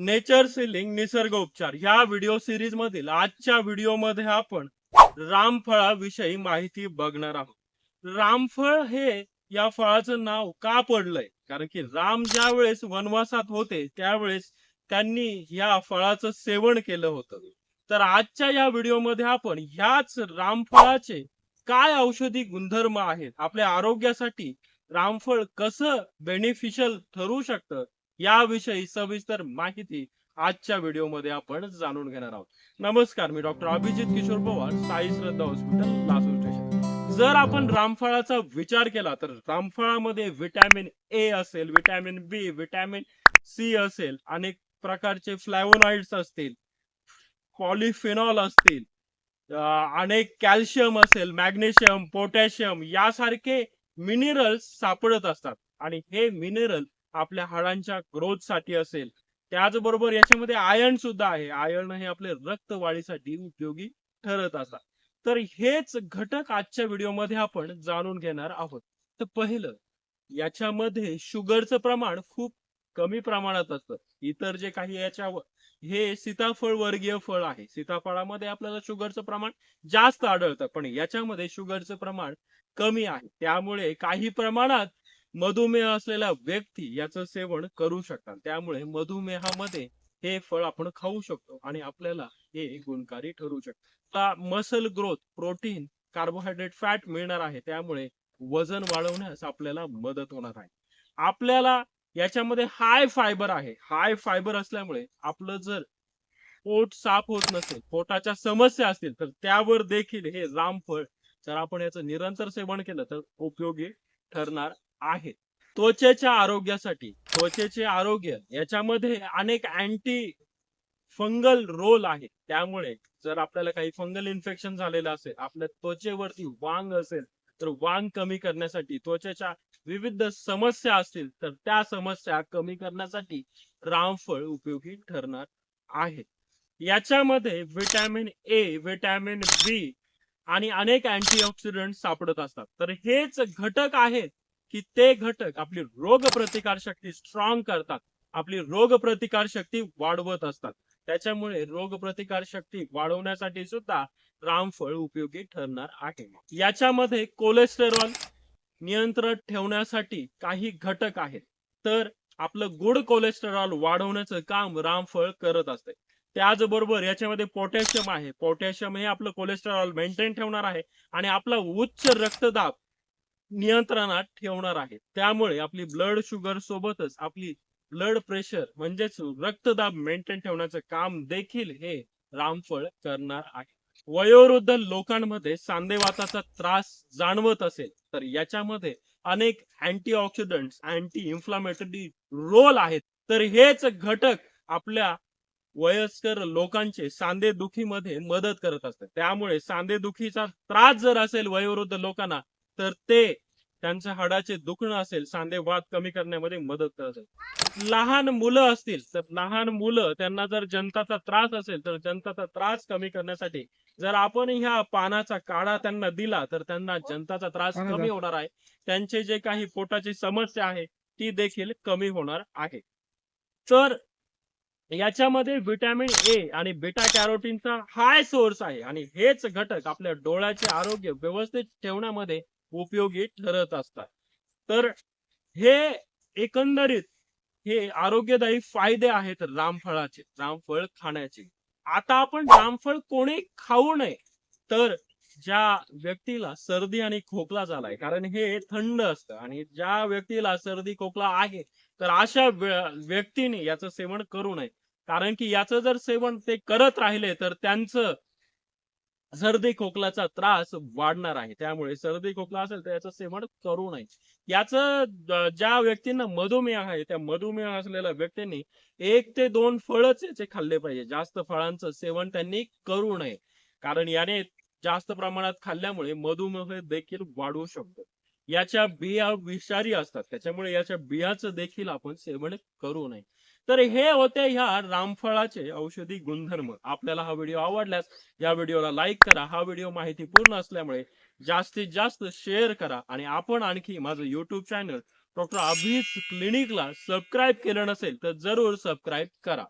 Nature ceiling निसर्ग उपचार. ह्या व्हिडिओ सिरीज मधील आजच्या व्हिडिओमध्ये आपण रामफळाविषयी माहिती बघणार आहोत. रामफळ हे या फळाचं नाव का पडलंय? कारण की राम ज्या वेळेस वनवासात होते त्यावेळेस त्यांनी या फळाचं सेवन केलं होतं. तर आजच्या या व्हिडिओमध्ये आपण ह्याच रामफळाचे काय औषधी गुणधर्म आहेत? आपल्या आरोग्यासाठी रामफळ कसं बेनिफिशियल ठरू शकतं? याविषयी सविस्तर माहिती आजच्या व्हिडिओमध्ये आपण जाणून घेणार आहोत. नमस्कार मी doctor Abhijit Kishor Pawar Sai Shraddha hospital Lasur station. जर आपण रामफळाचा विचार केला तर रामफळामध्ये व्हिटॅमिन ए असेल व्हिटॅमिन बी व्हिटॅमिन सी असेल अनेक प्रकारचे फ्लॅवोनॉइड्स असतील पॉलिफिनॉल असतील अनेक कॅल्शियम असेल मॅग्नेशियम पोटॅशियम यासारखे मिनरल्स सापडत असतात. आणि हे मिनरल आपल्या हाडांच्या ग्रोथसाठी असेल. त्याचबरोबर याच्यामध्ये आयर्न सुद्धा आहे. आयर्न हे आपले रक्त वाढीसाठी उपयोगी ठरत असतात. तर हेच घटक आजच्या व्हिडिओमध्ये आपण जाणून घेणार आहोत. तर पहिलं याच्यामध्ये शुगरचं प्रमाण खूप कमी प्रमाणात असतं. इतर जे काही याच्यावर हे सीताफळ वर्गीय फळ आहे. सीताफळामध्ये आपल्याला शुगरचं प्रमाण जास्त आढळतं. पण याच्यामध्ये शुगरचं प्रमाण कमी आहे. त्यामुळे काही प्रमाणात मधुमेह असलेल्या व्यक्ती याचं सेवन करू शकतात. त्यामुळे मधुमेहामध्ये हे फळ आपण खाऊ शकतो आणि आपल्याला हे गुणकारी ठरू शकतं. Muscle growth protein carbohydrate fat मिळणार आहे. त्यामुळे वजन वाढवण्यास आपल्याला मदत होणार आहे. आपल्याला याच्यामध्ये हाय फायबर आहे. हाय फायबर असल्यामुळे आपलं जर पोट साफ होत नसेल पोटाच्या समस्या असतील तर त्यावर देखील हे रामफळ जर आपण याचं निरंतर सेवन केलं तर उपयोगी ठरणार आहेत. त्वचेच्या आरोग्यासाठी त्वचेचे आरोग्य याच्यामध्ये अनेक अँटी फंगल रोल आहे त्यामुळे जर आपल्याला काही फंगल इन्फेक्शन झालेलं असेल आपल्या त्वचेवरती वांग असेल तर वांग कमी करण्यासाठी त्वचेच्या विविध समस्या असतील तर त्या समस्या कमी करण्यासाठी रामफळ उपयोगी ठरणार आहे. याच्यामध्ये व्हिटॅमिन ए व्हिटॅमिन बी आणि अनेक अँटीऑक्सिडंट सापडत असतात. तर हेच घटक आहेत की ते घटक आपली रोग प्रतिकार शक्ती स्ट्रॉंग करतात. आपली रोग प्रतिकार शक्ती वाढवत असतात. त्याच्यामुळे रोग प्रतिकार शक्ती वाढवण्यासाठी सुद्धा रामफळ उपयोगी ठरणार आहे. याच्यामध्ये कोलेस्टेरॉल नियंत्रण ठेवण्यासाठी काही घटक आहेत. तर आपलं गुड कोलेस्टेरॉल वाढवण्याचं काम रामफळ करत असते. त्याचबरोबर याच्यामध्ये पोटॅशियम आहे. पोटॅशियम हे आपलं कोलेस्टेरॉल मेंटेन ठेवणार आहे. आणि आपला उच्च रक्तदाब नियंत्रणात ठेवणार आहे त्यामुळे आपली ब्लड शुगर सोबतच आपली ब्लड प्रेशर म्हणजेच रक्तदाब मेंटेन ठेवण्याचं काम देखील हे रामफळ करणार आहे. वयोवृद्ध लोकांमध्ये सांधेवाताचा त्रास जाणवत असेल तर याच्यामध्ये अनेक antioxidant anti inflammatory role आहेत. तर हेच घटक आपल्या वयस्कर लोकांचे सांधेदुखीमध्ये मदत करत असते त्यामुळे सांधेदुखीचा त्रास जर असेल वयोवृद्ध लोकांना तर ते त्यांच्या हाडाचे दुखणं असेल सांधेवात कमी करण्यामध्ये मदत करत असेल लहान मुलं असतील तर लहान मुलं त्यांना जर जंताचा त्रास असेल तर जंताचा त्रास कमी करण्यासाठी जर आपण ह्या पानाचा काढा त्यांना दिला तर त्यांना जंताचा त्रास. कमी होणार आहे त्यांचे जे काही पोटाची समस्या आहे ती देखील कमी होणार आहे तर याच्यामध्ये विटॅमिन ए आणि बेटा कॅरोटीनचा हाय सोर्स आहे आणि हेच घटक आपल्या डोळ्याचे आरोग्य व्यवस्थित ठेवण्यामध्ये उपयोगी ठरत असतात. तर हे एकंदरीत हे आरोग्यदायी फायदे आहेत रामफळाचे रामफळ खाण्याचे. आता आपण रामफळ कोणी खाऊ नये तर ज्या व्यक्तीला सर्दी आणि खोकला झालाय कारण हे थंड असतं आणि ज्या व्यक्तीला सर्दी खोकला आहे तर अशा व्यक्तीने याचं सेवन करू नये. कारण की याचं जर सेवन ते करत राहिले तर त्यांचं सर्दी खोकलाचा त्रास वाढणार आहे. त्यामुळे सर्दी खोकला असेल तर याचं सेवन करू नये. याचं ज्या व्यक्तींना मधुमेह आहे त्या मधुमेह असलेल्या व्यक्तींनी एक ते दोन फळच याचे खाल्ले पाहिजे. जास्त फळांचं सेवन त्यांनी करू नये. कारण याने जास्त प्रमाणात खाल्ल्यामुळे मधुमेह देखील वाढू शकतो. याच्या बिया विषारी असतात. त्याच्यामुळे याच्या बियाचं देखील आपण सेवन करू नये. तर हे होते ह्या रामफळाचे औषधी गुणधर्म. आपल्याला हा व्हिडिओ आवडल्यास या व्हिडिओला लाईक करा. हा व्हिडिओ माहितीपूर्ण असल्यामुळे जास्तीत जास्त शेअर करा आणि आपण आणखी माझं युट्यूब चॅनल डॉक्टर अभिज क्लिनिकला सबस्क्राईब केलं नसेल तर जरूर सबस्क्राईब करा.